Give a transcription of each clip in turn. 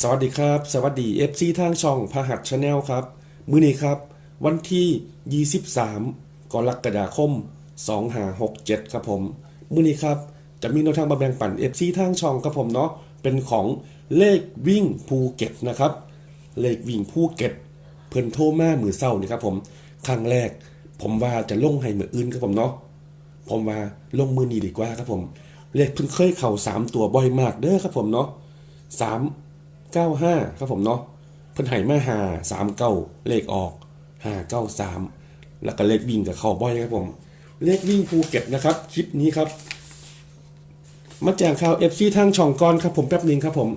สวัสดีครับ สวัสดี FC ทางช่องพหัสชาแนลครับ มื้อนี้ครับ วันที่ 23กรกฎาคม 2567 ครับผม มื้อนี้ครับ จะมีแนวทางมาแบ่งปัน FC ทางช่องครับผมเนาะเป็นของเลขวิ่งภูเก็ตนะครับ เลขวิ่งภูเก็ต เพิ่นโทรมามือเศร้านี่ครับผมครั้งแรก ผมว่าจะลงให้มืออื่นครับผมเนาะผมว่าลงมือนี้ดีกว่าครับผม เลขเพิ่งเคยเข่าสามตัวบ่อยมากเด้อครับผมเนาะสาม เก้าห้าครับผมเนาะเพิ่นให้มาหาสามเก้าเลขออกห้าเก้าสามแล้วก็เลขวิ่งกับเข้าบ่อยครับผม เลขวิ่งภูเก็ตนะครับคลิปนี้ครับ มาแจ้งข่าวเอฟซีทางช่องกรครับผมแป๊บหนึงครับผม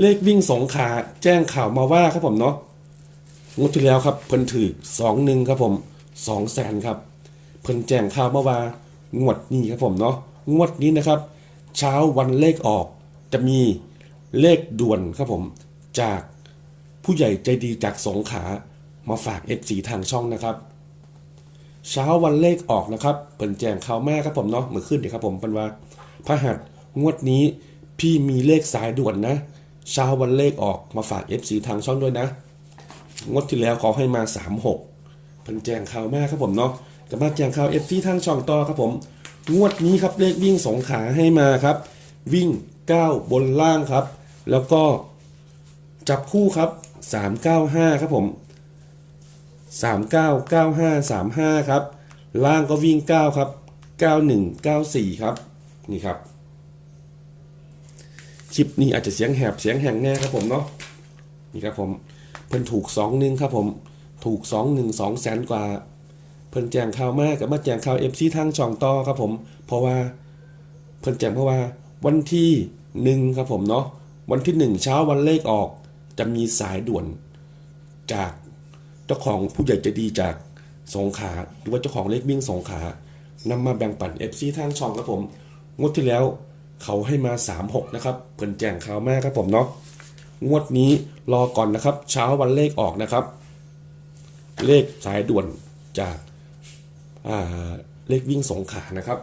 เลขวิ่งสงขาแจ้งข่าวมาว่าครับผมเนาะงวดที่แล้วครับเพิ่นถือสองหนึ่งครับผมสองแสนครับ เพิ่นแจ้งข่าวมาว่างวดนี้ครับผมเนาะงวดนี้นะครับ เช้าวันเลขออกจะมี เลขด่วนครับผมจากผู้ใหญ่ใจดีจากสงขามาฝากเอฟซีทางช่องนะครับ เช้าวันเลขออกนะครับเปิ่นแจงข่าวแม่ครับผมเนาะเมื่อขึ้นเดี๋ยวครับผมเป็นว่าพระหัสงวดนี้พี่มีเลขสายด่วนนะ เช้าวันเลขออกมาฝาก FC ทางช่องด้วยนะ งวดที่แล้วเขาให้มา 36เพิ่นแจงข่าวแม่ครับผมเนาะก็มาแจงข่าว FC ทางช่องต่อครับผม งวดนี้ครับเลขวิ่งสองขาให้มาครับ วิ่ง 9 บนล่างครับ แล้วก็จับคู่ครับ 395 ครับผม 399535 ครับ ล่างก็วิ่ง 9 ครับ 9194 ครับ นี่ครับ คลิปนี้อาจจะเสียงแหบเสียงแหงแน่ครับผมเนาะ นี่ครับผม เพิ่นถูก2หนึ่งครับผม ถูก 2 1 2แสนกว่า เพิ่นแจงข่าวมากกับมาแจงข่าวเอฟซีทางช่องต่อครับผม เพราะว่า เพิ่นแจงเพราะว่าวันที่หนึ่งครับผมเนาะ วันที่หนึ่งเช้าวันเลขออกจะมีสายด่วนจากเจ้าของผู้ใหญ่ใจดีจากสงขาหรือว่าเจ้าของเลขวิ่งสงขานำมาแบ่งปัน FC ทางช่องครับผม งวดที่แล้วเขาให้มา 36 นะครับเพิ่นแจ้งข่าวมากครับผมเนาะงวดนี้รอก่อนนะครับ เช้าวันเลขออกนะครับ เลขสายด่วนจากาเลขวิ่งสงขานะครับ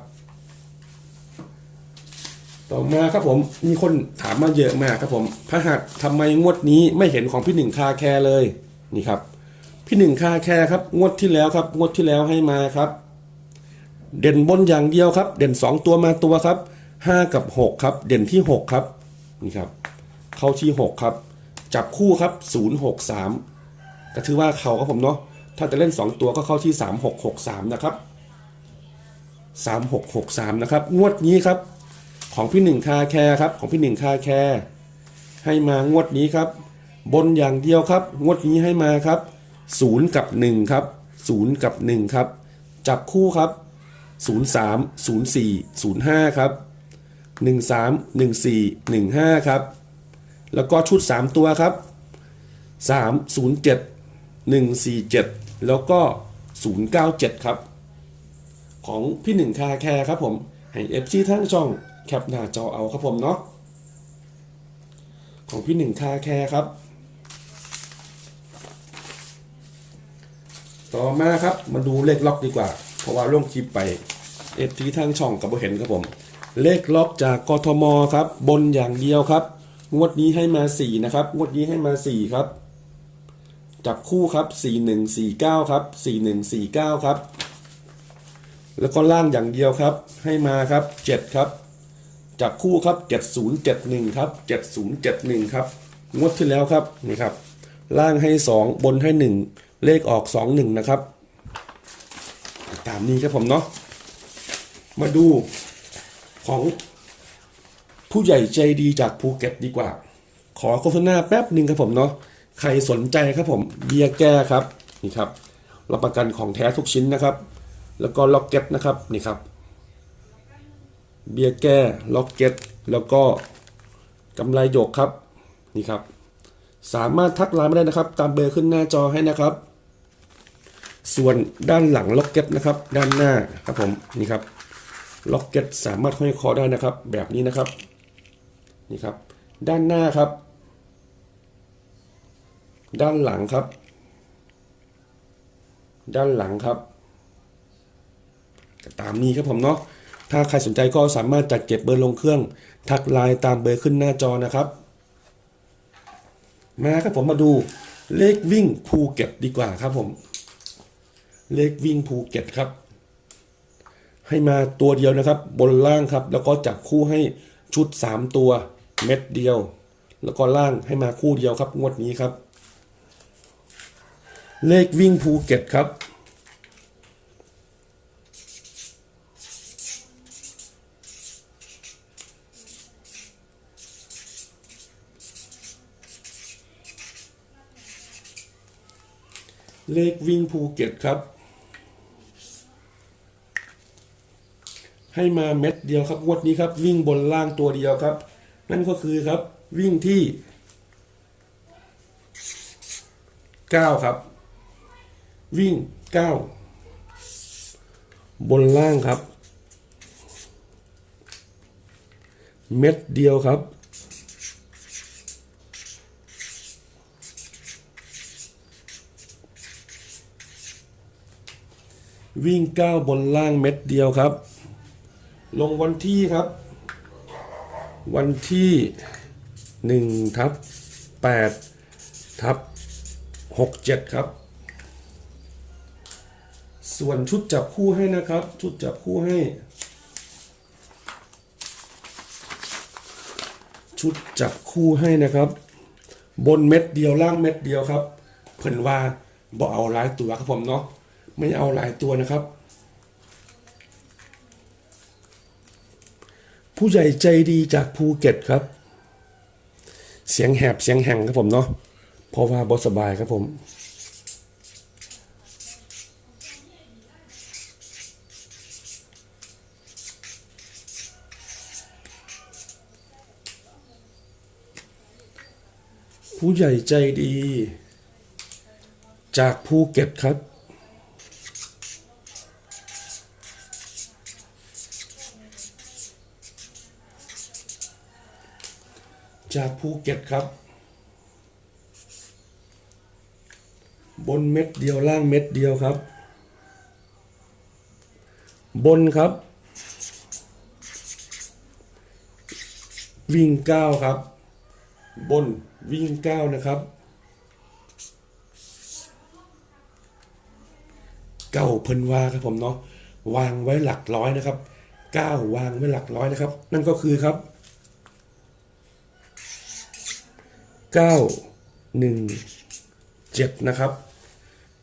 ต่อมาครับผมมีคนถามมาเยอะมากครับผมพระหัสทำไมงวดนี้ไม่เห็นของพี่หนึ่งคาแคร์เลยนี่ครับ พี่หนึ่งคาแคร์ครับ งวดที่แล้วครับ งวดที่แล้วให้มาครับ เด่นบนอย่างเดียวครับ เด่น 2 ตัวมาตัวครับ 5 กับ 6 ครับ เด่นที่ 6 ครับนี่ครับ เข้าที่ 6 ครับ จับคู่ครับ 0 6 3 ก็ถือว่าเขาครับผมเนาะถ้าจะเล่น 2 ตัวก็เข้าที่ 3 6 6 3 นะครับ 3 6 6 3 นะครับ งวดนี้ครับ ของพี่หนึ่งคาแคร์ครับ ของพี่หนึ่งคาแคร์ให้มางวดนี้ครับ บนอย่างเดียวครับ งวดนี้ให้มาครับศูนย์กับหนึ่งครับศูนย์กับหนึ่งครับ จับคู่ครับศูนย์สามศูนย์สี่ศูนย์ห้าครับหนึ่งสามหนึ่งสี่หนึ่งห้าครับ แล้วก็ชุดสามตัวครับสามศูนย์เจ็ดหนึ่งสี่เจ็ดแล้วก็ศูนย์เก้าเจ็ดครับ ของพี่หนึ่งคาแคร์ครับผมให้เอฟซีทั้งช่อง แคปหน้าจอเอาครับผมเนาะของพี่หนึ่งคาแคร์ครับ ต่อมาครับมาดูเลขล็อกดีกว่า เพราะว่าลงคลิปไปเอฟซีทั้งช่องกับเห็นครับผม เลขล็อกจากกทมครับ บนอย่างเดียวครับ งวดนี้ให้มา4นะครับ งวดนี้ให้มา4ครับ จับคู่ครับ 4149 ครับ 4149 ครับ แล้วก็ล่างอย่างเดียวครับ ให้มาครับ 7 ครับ จับคู่ครับ 7071 ครับ 7071 ครับ งวดที่แล้วครับนี่ครับ ล่างให้ 2 บนให้ 1 เลขออก 21 นะครับ ตามนี้ครับผมเนาะมาดูของผู้ใหญ่ใจดีจากภูเก็ตดีกว่า ขอโฆษณาแป๊บหนึ่งครับผมเนาะใครสนใจครับผมเบียร์แก้ครับนี่ครับรับประกันของแท้ทุกชิ้นนะครับ แล้วก็ล็อกเก็ตนะครับนี่ครับ เบียร์แก้ล็อกเก็ตแล้วก็กำไรหยกครับนี่ครับ สามารถทักไลน์มาได้นะครับ ตามเบอร์ขึ้นหน้าจอให้นะครับ ส่วนด้านหลังล็อกเก็ตนะครับ ด้านหน้าครับผมนี่ครับล็อกเก็ตสามารถห้อยคอได้นะครับ แบบนี้นะครับนี่ครับ ด้านหน้าครับ ด้านหลังครับ ด้านหลังครับตามนี้ครับผมเนาะ ถ้าใครสนใจก็สามารถจัดเก็บเบอร์ลงเครื่อง ทักไลน์ตามเบอร์ขึ้นหน้าจอนะครับ มาครับผมมาดูเลขวิ่งภูเก็ตดีกว่าครับผม เลขวิ่งภูเก็ตครับ ให้มาตัวเดียวนะครับ บนล่างครับ แล้วก็จับคู่ให้ชุด 3 ตัวเม็ดเดียว แล้วก็ล่างให้มาคู่เดียวครับงวดนี้ครับ เลขวิ่งภูเก็ตครับ เลขวิ่งภูเก็ตครับ ให้มาเม็ดเดียวครับวดนี้ครับ วิ่งบนล่างตัวเดียวครับ นั่นก็คือครับ วิ่งที่เก้าครับ วิ่งเก้าบนล่างครับ เม็ดเดียวครับ วิ่งเก้าบนล่างเม็ดเดียวครับ ลงวันที่ครับ วันที่หนึ่งทับแปดทับหกเจ็ดครับ ส่วนชุดจับคู่ให้นะครับ ชุดจับคู่ให้ ชุดจับคู่ให้นะครับ บนเม็ดเดียวล่างเม็ดเดียวครับ เพิ่นว่าบ่เอาหลายตัวครับผมเนาะ ไม่เอาหลายตัวนะครับ ผู้ใหญ่ใจดีจากภูเก็ตครับ เสียงแหบเสียงแห่งครับผมเนาะเพราะว่าบสบายครับผมผู้ใหญ่ใจดี จากภูเก็ตครับ จากภูเก็ตครับ บนเม็ดเดียวล่างเม็ดเดียวครับ บนครับ วิ่งเก้าครับ บนวิ่งเก้านะครับเก้าเพิ่นวาครับผมเนาะวางไว้หลักร้อยนะครับเก้าวางไว้หลักร้อยนะครับ นั่นก็คือครับ เก้าหนึ่งเจ็ดนะครับ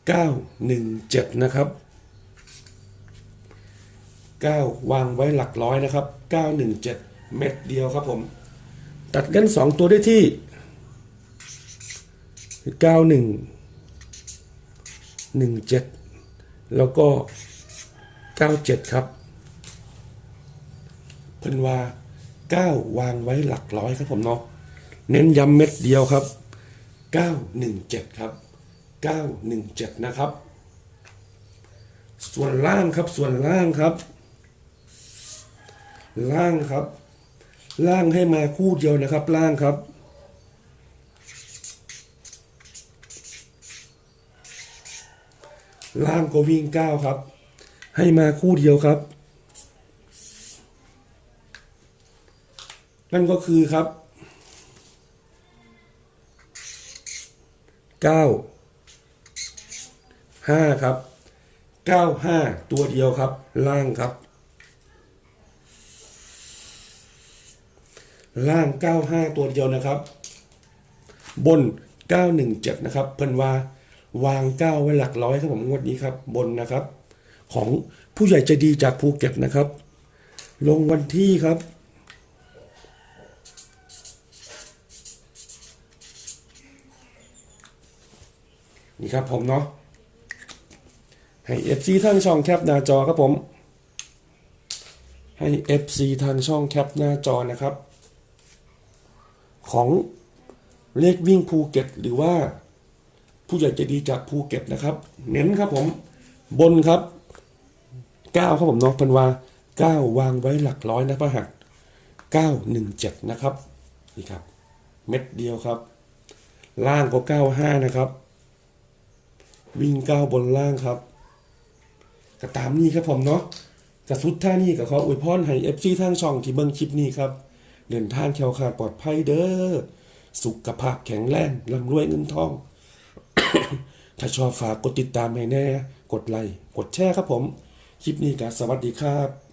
เก้าหนึ่งเจ็ดนะครับเก้าวางไว้หลักร้อยนะครับเก้าหนึ่งเจ็ดเม็ดเดียวครับผม ตัดกันสองตัวได้ที่เก้าหนึ่งหนึ่งเจ็ดแล้วก็เก้าเจ็ดครับ เพิ่นว่าเก้าวางไว้หลักร้อยครับผมเนาะ เน้นย้ำเม็ดเดียวครับ 917 ครับ 917 นะครับ ส่วนล่างครับส่วนล่างครับ ล่างครับ ล่างให้มาคู่เดียวนะครับ ล่างครับล่างก็วิ่งเก้าครับ ให้มาคู่เดียวครับ นั่นก็คือครับ เก้าห้าครับเก้าห้าตัวเดียวครับ ล่างครับ ล่างเก้าห้าตัวเดียวนะครับ บนเก้าหนึ่งเจ็ดนะครับ เพิ่นว่าวางเก้าไว้หลักร้อยครับผมงวดนี้ครับ บนนะครับ ของผู้ใหญ่ใจดีจากภูเก็ตนะครับ ลงวันที่ครับ นี่ครับผมเนาะให้ FC ทางช่องแคปหน้าจอครับผม ให้ FC ทางช่องแคปหน้าจอนะครับ ของเลขวิ่งภูเก็ตหรือว่า ผู้ใหญ่ใจดีจากภูเก็ตนะครับ เน้นครับผมบนครับ9ครับผมเนาะเพันวา9 วางไว้หลักร้อยนะพระหัส917 นะครับ นี่ครับ เม็ดเดียวครับ ล่างก็ 95 นะครับ วิ่งก้าวบนล่างครับก็ตามนี้ครับผมเนาะกระสุดท่านี้กับขออวยพรให้เอฟซีทางช่องที่เบิ้งคลิปนี้ครับ เดินทางแคล้วคลาดปลอดภัยเด้อ สุขภาพแข็งแรงร่ำรวยเงินทอง ถ้าชอบฝากกดติดตามให้แน่ กดไลค์ กดแชร์ครับผม คลิปนี้ก็สวัสดีครับ